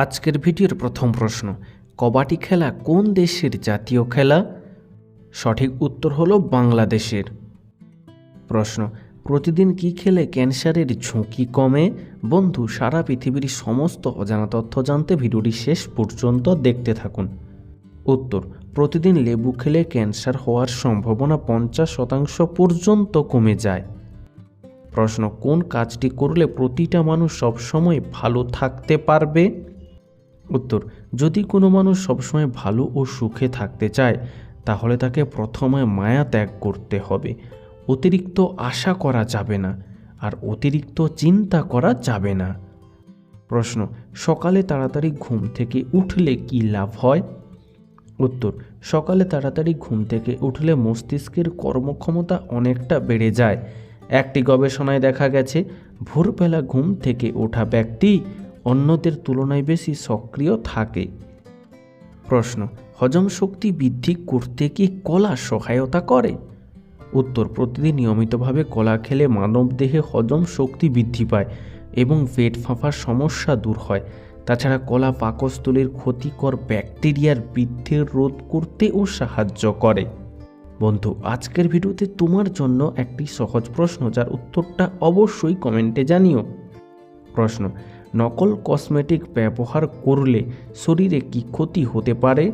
আজকের ভিডিওর প্রথম প্রশ্ন, কবাডি খেলা কোন দেশের জাতীয় খেলা? সঠিক উত্তর হলো বাংলাদেশের। প্রশ্ন, প্রতিদিন কি খেলে ক্যান্সারের ঝুঁকি কমে? বন্ধু, সারা পৃথিবীর সমস্ত অজানা তথ্য জানতে ভিডিওটি শেষ পর্যন্ত দেখতে থাকুন। উত্তর, প্রতিদিন লেবু খেলে ক্যান্সার হওয়ার সম্ভাবনা পঞ্চাশ শতাংশ পর্যন্ত কমে যায়। প্রশ্ন, কোন কাজটি করলে প্রতিটা মানুষ সবসময় ভালো থাকতে পারবে? উত্তর, যদি কোনো মানুষ সবসময় ভালো ও সুখে থাকতে চায়, তাহলে তাকে প্রথমে মায়া ত্যাগ করতে হবে। অতিরিক্ত আশা করা যাবে না আর অতিরিক্ত চিন্তা করা যাবে না। প্রশ্ন, সকালে তাড়াতাড়ি ঘুম থেকে উঠলে কি লাভ হয়? উত্তর, সকালে তাড়াতাড়ি ঘুম থেকে উঠলে মস্তিষ্কের কর্মক্ষমতা অনেকটা বেড়ে যায়। একটি গবেষণায় দেখা গেছে, ভোরবেলা ঘুম থেকে ওঠা ব্যক্তি অন্যদের তুলনায় বেশি সক্রিয় থাকে। প্রশ্ন, হজম শক্তি বৃদ্ধি করতে কি কলা সহায়তা করে? উত্তর, প্রতিদিন নিয়মিতভাবে কলা খেলে মানবদেহে হজম শক্তি বৃদ্ধি পায় এবং পেট ফাঁপার সমস্যা দূর হয়। তাছাড়া কলা পাকস্থলীর ক্ষতিকর ব্যাকটেরিয়ার বৃদ্ধির রোধ করতেও সাহায্য করে। বন্ধু, আজকের ভিডিওতে তোমার জন্য একটি সহজ প্রশ্ন, যার উত্তরটা অবশ্যই কমেন্টে জানিও। প্রশ্ন নকল কসমেটিক ব্যবহার করলে শরীরে কি ক্ষতি হতে পারে?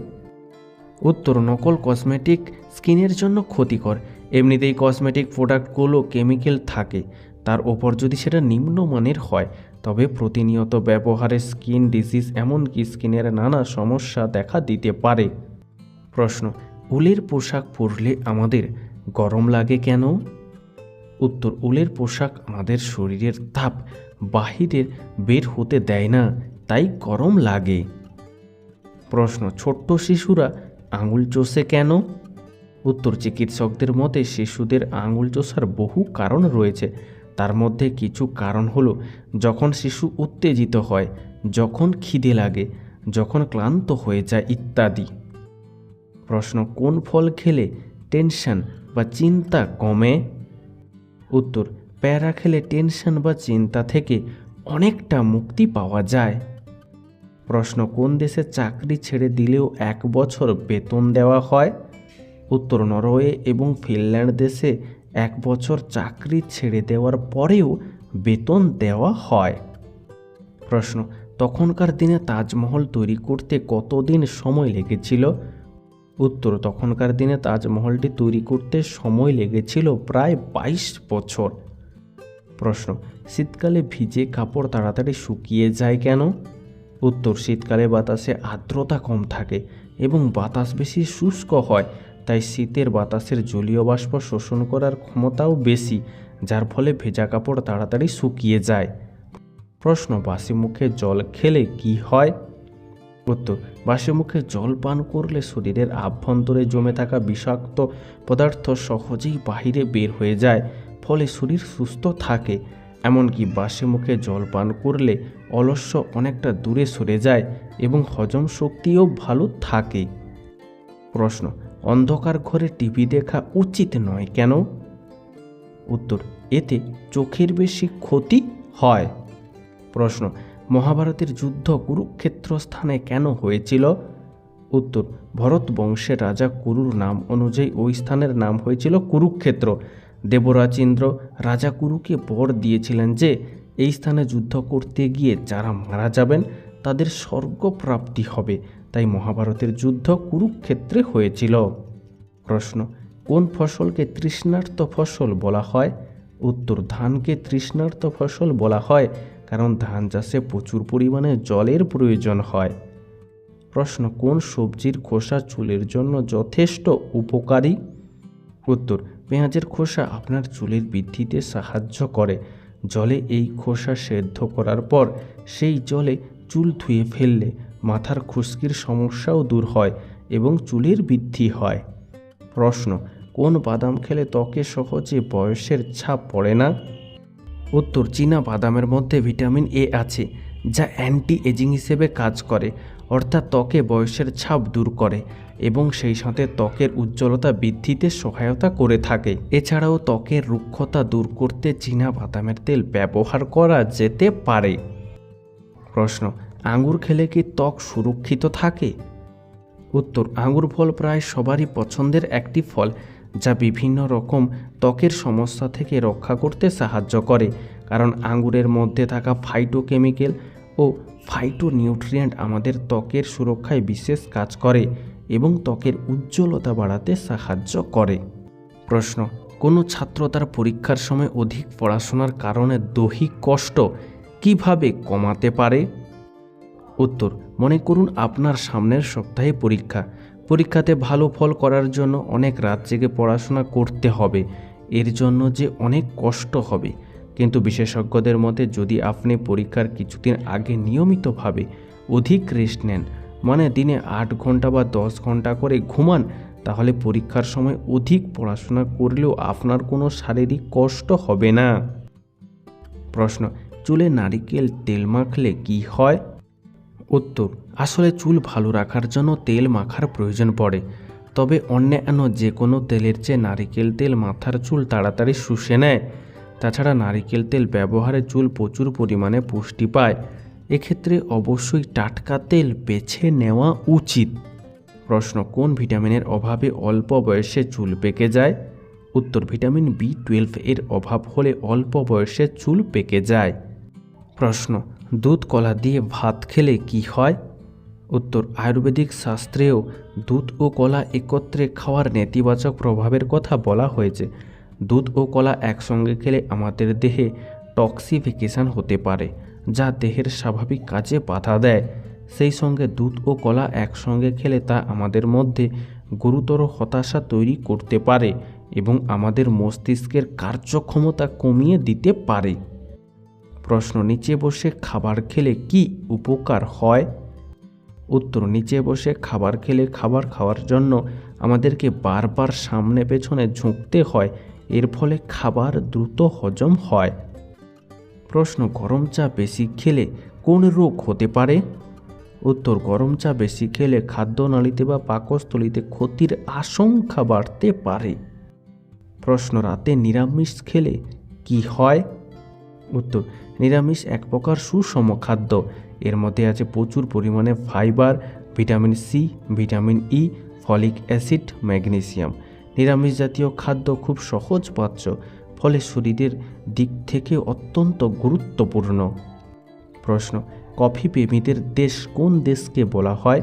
উত্তর, নকল কসমেটিক স্কিনের জন্য ক্ষতিকর। এমনিতেই কসমেটিক প্রোডাক্টগুলো কেমিক্যাল থাকে। তার ওপর যদি সেটা নিম্নমানের হয়, তবে প্রতিনিয়ত ব্যবহারে স্কিন ডিজিজ এমনকি স্কিনের নানা সমস্যা দেখা দিতে পারে। প্রশ্ন, উলের পোশাক পরলে আমাদের গরম লাগে কেন? উত্তর, উলের পোশাক আমাদের শরীরের তাপ বাহিরের বের হতে দেয় না, তাই গরম লাগে। প্রশ্ন, ছোট্ট শিশুরা আঙুল চষে কেন? উত্তর, চিকিৎসকদের মতে শিশুদের আঙুল চষার বহু কারণ রয়েছে। তার মধ্যে কিছু কারণ হলো, যখন শিশু উত্তেজিত হয়, যখন খিদে লাগে, যখন ক্লান্ত হয়ে যায় ইত্যাদি। প্রশ্ন, কোন ফল খেলে টেনশন বা চিন্তা কমে? উত্তর প্যারা খেলে টেনশন বা চিন্তা থেকে অনেকটা মুক্তি পাওয়া যায়। প্রশ্ন, কোন দেশে চাকরি ছেড়ে দিলেও এক বছর বেতন দেওয়া হয়? উত্তর, নরওয়ে এবং ফিনল্যান্ড দেশে এক বছর চাকরি ছেড়ে দেওয়ার পরেও বেতন দেওয়া হয়। প্রশ্ন, তখনকার দিনে তাজমহল তৈরি করতে কতদিন সময় লেগেছিল? উত্তর, তখনকার দিনে তাজমহলটি তৈরি করতে সময় লেগেছিল প্রায় বাইশ বছর। প্রশ্ন, শীতকালে ভিজে কাপড় তাড়াতাড়ি শুকিয়ে যায় কেন? উত্তর, শীতকালে বাতাসে আর্দ্রতা কম থাকে এবং বাতাস বেশি শুষ্ক হয়, তাই শীতের বাতাসের জলীয় বাষ্প শোষণ করার ক্ষমতাও বেশি, যার ফলে ভেজা কাপড় তাড়াতাড়ি শুকিয়ে যায়। প্রশ্ন বাসি মুখে জল খেলে কি হয়? উত্তর বাসি মুখে জল পান করলে শরীরের আভ্যন্তরে জমে থাকা বিষাক্ত পদার্থ সহজেই বাহিরে বের হয়ে যায় ফলে শরীর সুস্থ থাকে, এমনকি বাসি মুখে জল পান করলে অলস্য অনেকটা দূরে সরে যায় এবং হজম শক্তিও ভালো থাকে। প্রশ্ন, অন্ধকার ঘরে টিভি দেখা উচিত নয় কেন? উত্তর, এতে চোখের বেশি ক্ষতি হয়। প্রশ্ন, মহাভারতের যুদ্ধ কুরুক্ষেত্র স্থানে কেন হয়েছিল? উত্তর, ভরত বংশের রাজা কুরুর নাম অনুযায়ী ওই স্থানের নাম হয়েছিল কুরুক্ষেত্র। দেবরাজ ইন্দ্র রাজা কুরুকে বর দিয়েছিলেন যে, এই স্থানে যুদ্ধ করতে গিয়ে যারা মারা যাবেন, তাদের স্বর্গপ্রাপ্তি হবে। তাই মহাভারতের যুদ্ধ কুরুক্ষেত্রে হয়েছিল। প্রশ্ন, কোন ফসলকে তৃষ্ণার্ত ফসল বলা হয়? উত্তর, ধানকে তৃষ্ণার্ত ফসল বলা হয়, কারণ ধান চাষে প্রচুর পরিমাণে জলের প্রয়োজন হয়। প্রশ্ন, কোন সবজির খোসা চুলের জন্য যথেষ্ট উপকারী? উত্তর পেঁয়াজের খোসা আপনার চুলের বৃদ্ধিতে সাহায্য করে। জলে এই খোসা সেদ্ধ করার পর সেই জলে চুল ধুয়ে ফেললে মাথার খুশকির সমস্যাও দূর হয় এবং চুলের বৃদ্ধি হয়। প্রশ্ন, কোন বাদাম খেলে ত্বকে সহজে বয়সের ছাপ পড়ে না? উত্তর, চীনা বাদামের মধ্যে ভিটামিন এ আছে, যা অ্যান্টি এজিং হিসেবে কাজ করে। অর্থাৎ ত্বকে বয়সের ছাপ দূর করে এবং সেই সাথে ত্বকের উজ্জ্বলতা বৃদ্ধিতে সহায়তা করে থাকে। এছাড়াও ত্বকের রুক্ষতা দূর করতে চীনা বাদামের তেল ব্যবহার করা যেতে পারে। প্রশ্ন, আঙ্গুর খেলে কি ত্বক সুরক্ষিত থাকে? উত্তর, আঙ্গুর ফল প্রায় সবারই পছন্দের একটি ফল, যা বিভিন্ন রকম ত্বকের সমস্যা থেকে রক্ষা করতে সাহায্য করে। কারণ আঙ্গুরের মধ্যে থাকা ফাইটোকেমিক্যাল ও ফাইটোনিউট্রিয়েন্ট আমাদের ত্বকের সুরক্ষায় বিশেষ কাজ করে এবং ত্বকের উজ্জ্বলতা বাড়াতে সাহায্য করে। প্রশ্ন, কোনো ছাত্র তার পরীক্ষার সময় অধিক পড়াশোনার কারণে দৈহিক কষ্ট কীভাবে কমাতে পারে? উত্তর, মনে করুন আপনার সামনের সপ্তাহে পরীক্ষা। পরীক্ষাতে ভালো ফল করার জন্য অনেক রাত জেগে পড়াশোনা করতে হবে। এর জন্য যে অনেক কষ্ট হবে। বিশেষজ্ঞদের মতে, যদি আপনি পরীক্ষার কিছুদিন আগে নিয়মিতভাবে অধিক রেস্ট নেন মানে দিনে আট ঘণ্টা বা দশ ঘণ্টা করে ঘুমান, তাহলে পরীক্ষার সময় অধিক পড়াশোনা করলেও আপনার কোনো শারীরিক কষ্ট হবে না। প্রশ্ন, চুলে নারিকেল তেল মাখলে কি হয়? উত্তর, আসলে চুল ভালো রাখার জন্য তেল মাখার প্রয়োজন পড়ে, তবে অন্যান্য যে কোনো তেলের চেয়ে নারিকেল তেল মাথার চুল তাড়াতাড়ি শুষে নেয়। তাছাড়া নারিকেল তেল ব্যবহারে চুল প্রচুর পরিমাণে পুষ্টি পায়। এক্ষেত্রে অবশ্যই টাটকা তেল বেছে নেওয়া উচিত। প্রশ্ন, কোন ভিটামিনের অভাবে অল্প বয়সে চুল পেকে যায়? উত্তর, ভিটামিন বি টুয়েলভ এর অভাব হলে অল্প বয়সে চুল পেকে যায়। প্রশ্ন, দুধ কলা দিয়ে ভাত খেলে কি হয়? উত্তর, আয়ুর্বেদিক শাস্ত্রেও দুধ ও কলা একত্রে খাওয়ার নেতিবাচক প্রভাবের কথা বলা হয়েছে। দুধ ও কলা একসঙ্গে খেলে আমাদের দেহে টক্সিফিকেশন হতে পারে, যা দেহের স্বাভাবিক কাজে বাধা দেয়। সেই সঙ্গে দুধ ও কলা একসঙ্গে খেলে তা আমাদের মধ্যে গুরুতর হতাশা তৈরি করতে পারে এবং আমাদের মস্তিষ্কের কার্যক্ষমতা কমিয়ে দিতে পারে। প্রশ্ন, নিচে বসে খাবার খেলে কি উপকার হয়? উত্তর, নিচে বসে খাবার খেলে খাবার খাওয়ার জন্য আমাদেরকে বারবার সামনে পেছনে ঝুঁকতে হয় এর ফলে খাবার দ্রুত হজম হয়। প্রশ্ন, গরম চা বেশি খেলে কোন রোগ হতে পারে? উত্তর, গরম চা বেশি খেলে খাদ্যনালীতে বা পাকস্থলীতে ক্ষতির আশঙ্কা বাড়তে পারে। প্রশ্ন, রাতে নিরামিষ খেলে কি হয়? উত্তর, নিরামিষ এক প্রকার সুষম খাদ্য। এর মধ্যে আছে প্রচুর পরিমাণে fibre, vitamin C, vitamin E, folic acid, magnesium. নিরামিষ জাতীয় খাদ্য খুব সহজ পাচ্য ফলে শরীরের দিক থেকে অত্যন্ত গুরুত্বপূর্ণ। প্রশ্ন, কফি প্রেমীদের দেশ কোন দেশকে বলা হয়?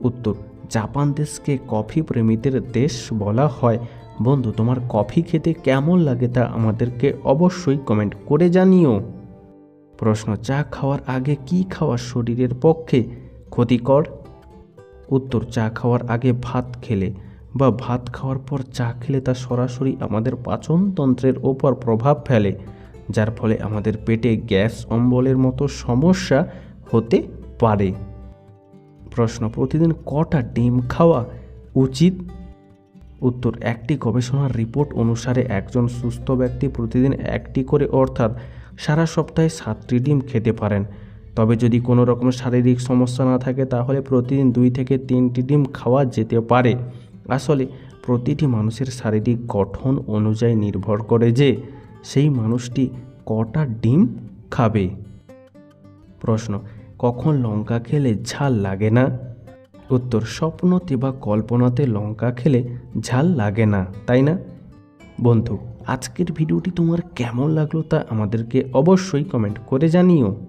উত্তর, জাপান দেশকে কফি প্রেমীদের দেশ বলা হয়। বন্ধু, তোমার কফি খেতে কেমন লাগে তা আমাদেরকে অবশ্যই কমেন্ট করে জানিও। প্রশ্ন, চা খাওয়ার আগে কি খাওয়া শরীরের পক্ষে ক্ষতিকর? উত্তর, চা খাওয়ার আগে ভাত খেলে। বা ভাত খাওয়ার পর চা খেলে তা সরাসরি আমাদের পাচনতন্ত্রের ওপর প্রভাব ফেলে, যার ফলে আমাদের পেটে গ্যাস অম্বলের মতো সমস্যা হতে পারে। প্রশ্ন, প্রতিদিন কটা ডিম খাওয়া উচিত? উত্তর, একটি গবেষণার রিপোর্ট অনুসারে একজন সুস্থ ব্যক্তি প্রতিদিন একটি করে, অর্থাৎ সারা সপ্তাহে সাতটি ডিম খেতে পারেন। তবে যদি কোনো রকম শারীরিক সমস্যা না থাকে, তাহলে প্রতিদিন দুই থেকে তিনটি ডিম খাওয়া যেতে পারে। আসলে প্রতিটি মানুষের শারীরিক গঠন অনুযায়ী নির্ভর করে যে সেই মানুষটি কটা ডিম খাবে। প্রশ্ন, কখন লঙ্কা খেলে ঝাল লাগে না? উত্তর স্বপ্নতে বা কল্পনাতে লঙ্কা খেলে ঝাল লাগে না, তাই না? বন্ধু, আজকের ভিডিওটি তোমার কেমন লাগল তা আমাদেরকে অবশ্যই কমেন্ট করে জানিও।